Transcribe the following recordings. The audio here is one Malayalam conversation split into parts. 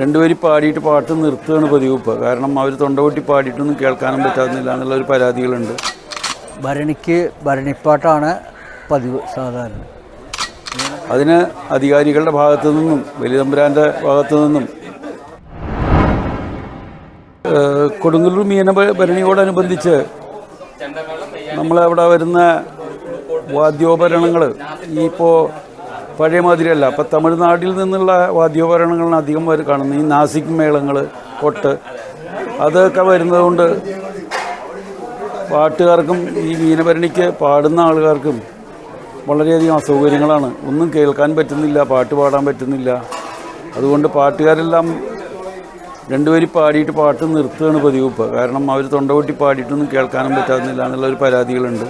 രണ്ടുപേരും പാടിയിട്ട് പാട്ട് നിർത്തുകയാണ് പതിവ് ഇപ്പോൾ കാരണം അവർ തൊണ്ടപൊട്ടി പാടിയിട്ടൊന്നും കേൾക്കാനും പറ്റാവുന്നില്ല എന്നുള്ള ഒരു പരാതികളുണ്ട്. ഭരണിക്ക് ഭരണിപ്പാട്ടാണ് പതിവ് സാധാരണ. അതിന് അധികാരികളുടെ ഭാഗത്തു നിന്നും വലിയതമ്പുരാന്റെ ഭാഗത്തു നിന്നും കൊടുങ്ങല്ലൂർ മീന ഭരണിയോടനുബന്ധിച്ച് നമ്മളവിടെ വരുന്ന വാദ്യോപകരണങ്ങൾ ഇപ്പോൾ പഴയ മാതിരിയല്ല അപ്പം തമിഴ്നാട്ടിൽ നിന്നുള്ള വാദ്യോപകരണങ്ങളാണ് അധികം കാണുന്നത്. ഈ നാസിക് മേളങ്ങൾ കൊട്ട് അതൊക്കെ വരുന്നതുകൊണ്ട് പാട്ടുകാർക്കും ഈ മീനഭരണിക്ക് പാടുന്ന ആളുകാർക്കും വളരെയധികം അസൗകര്യങ്ങളാണ്. ഒന്നും കേൾക്കാൻ പറ്റുന്നില്ല പാട്ട് പാടാൻ പറ്റുന്നില്ല. അതുകൊണ്ട് പാട്ടുകാരെല്ലാം രണ്ടുപേര് പാടിയിട്ട് പാട്ട് നിർത്തുകയാണ് പതിവ് ഇപ്പോൾ കാരണം അവർ തൊണ്ടപൊട്ടി പാടിയിട്ടൊന്നും കേൾക്കാനും പറ്റാവുന്നില്ല എന്നുള്ള ഒരു പരാതികളുണ്ട്.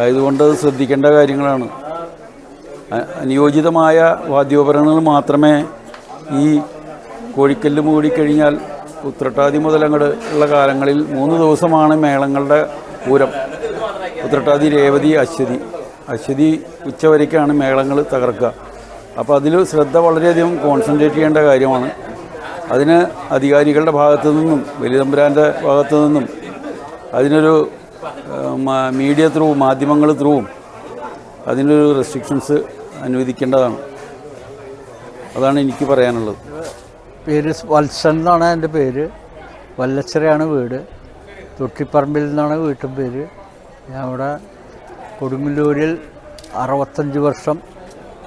ആയതുകൊണ്ട് അത് ശ്രദ്ധിക്കേണ്ട കാര്യങ്ങളാണ്. അനുയോജിതമായ വാദ്യോപകരണങ്ങൾ മാത്രമേ ഈ കോഴിക്കല്ല് മൂടിക്കഴിഞ്ഞാൽ ഉത്രട്ടാതി മുതൽ അങ്ങോട്ട് ഉള്ള കാലങ്ങളിൽ മൂന്ന് ദിവസമാണ് മേളങ്ങളുടെ പൂരം. ഉത്രട്ടാതി രേവതി അശ്വതി. അശ്വതി ഉച്ചവരയ്ക്കാണ് മേളങ്ങൾ തകർക്കുക. അപ്പോൾ അതിൽ ശ്രദ്ധ വളരെയധികം കോൺസെൻട്രേറ്റ് ചെയ്യേണ്ട കാര്യമാണ്. അതിന് അധികാരികളുടെ ഭാഗത്തു നിന്നും വലിയതമ്പുരാന്റെ ഭാഗത്തു നിന്നും അതിനൊരു മീഡിയ ത്രൂ മാധ്യമങ്ങൾ ത്രൂവും അതിനൊരു റെസ്ട്രിക്ഷൻസ് അനുവദിക്കേണ്ടതാണ്. അതാണ് എനിക്ക് പറയാനുള്ളത്. പേര് വത്സൻ എന്നാണ് എന്റെ പേര്. വല്ലച്ചിറയാണ് വീട്. തൊട്ടിപ്പറമ്പിൽ നിന്നാണ് വീട്ടും പേര്. ഞാൻ ഇവിടെ കൊടുങ്ങല്ലൂരിൽ അറുപത്തഞ്ച് വർഷം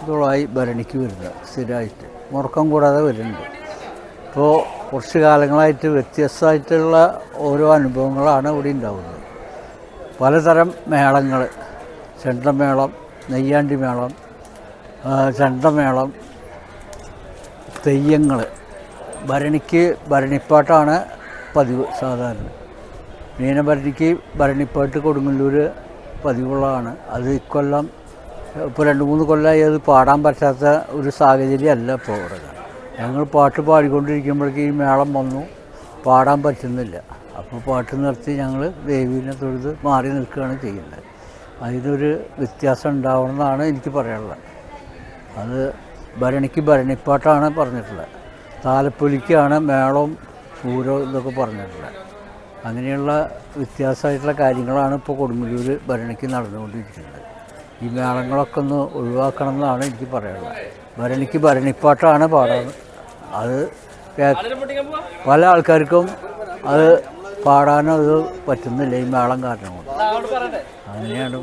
ഇതോളമായി ഭരണിക്ക് വരുന്നത് സ്ഥിരമായിട്ട്. മുറക്കം കൂടാതെ വരുന്നുണ്ട്. ഇപ്പോൾ കുറച്ച് കാലങ്ങളായിട്ട് വ്യത്യസ്തമായിട്ടുള്ള ഓരോ അനുഭവങ്ങളാണ് ഇവിടെ ഉണ്ടാകുന്നത് പലതരം മേളങ്ങൾ ചെണ്ടമേളം നെയ്യാണ്ടി മേളം ചെണ്ടമേളം തെയ്യങ്ങൾ ഭരണിക്ക് ഭരണിപ്പാട്ടാണ് പതിവ് സാധാരണ. മീനഭരണിക്ക് ഭരണിപ്പാട്ട് കൊടുങ്ങല്ലൂർ പതിവുള്ളതാണ്. അത് ഇക്കൊല്ലം ഇപ്പോൾ രണ്ട് മൂന്ന് കൊല്ലമായി അത് പാടാൻ പറ്റാത്ത ഒരു സാഹചര്യമല്ല ഇപ്പോൾ ഇവിടെ. ഞങ്ങൾ പാട്ട് പാടിക്കൊണ്ടിരിക്കുമ്പോഴേക്ക് ഈ മേളം വന്നു. പാടാൻ പറ്റുന്നില്ല. അപ്പോൾ പാട്ട് നിർത്തി ഞങ്ങൾ ദേവീനെ തൊഴുത് മാറി നിൽക്കുകയാണ് ചെയ്യുന്നത്. അതിനൊരു വ്യത്യാസം ഉണ്ടാവണമെന്നാണ് എനിക്ക് പറയാനുള്ളത്. അത് ഭരണിക്ക് ഭരണിപ്പാട്ടാണ് പറഞ്ഞിട്ടുള്ളത്. താലപ്പൊലിക്കാണ് മേളവും പൂരവും ഇതൊക്കെ പറഞ്ഞിട്ടുള്ളത്. അങ്ങനെയുള്ള വ്യത്യാസമായിട്ടുള്ള കാര്യങ്ങളാണ് ഇപ്പോൾ കൊടുങ്ങല്ലൂർ ഭരണിക്ക് നടന്നുകൊണ്ടിരിക്കുന്നത്. ഈ മേളങ്ങളൊക്കെ ഒന്ന് ഒഴിവാക്കണം എന്നാണ് എനിക്ക് പറയാനുള്ളത്. ഭരണിക്ക് ഭരണിപ്പാട്ടാണ് പാടുന്നത് അത് പല ആൾക്കാർക്കും അത് പാടാനോ അത് പറ്റുന്നില്ല ഈ മേളം കാരണം കൊണ്ട്. അങ്ങനെയാണ്.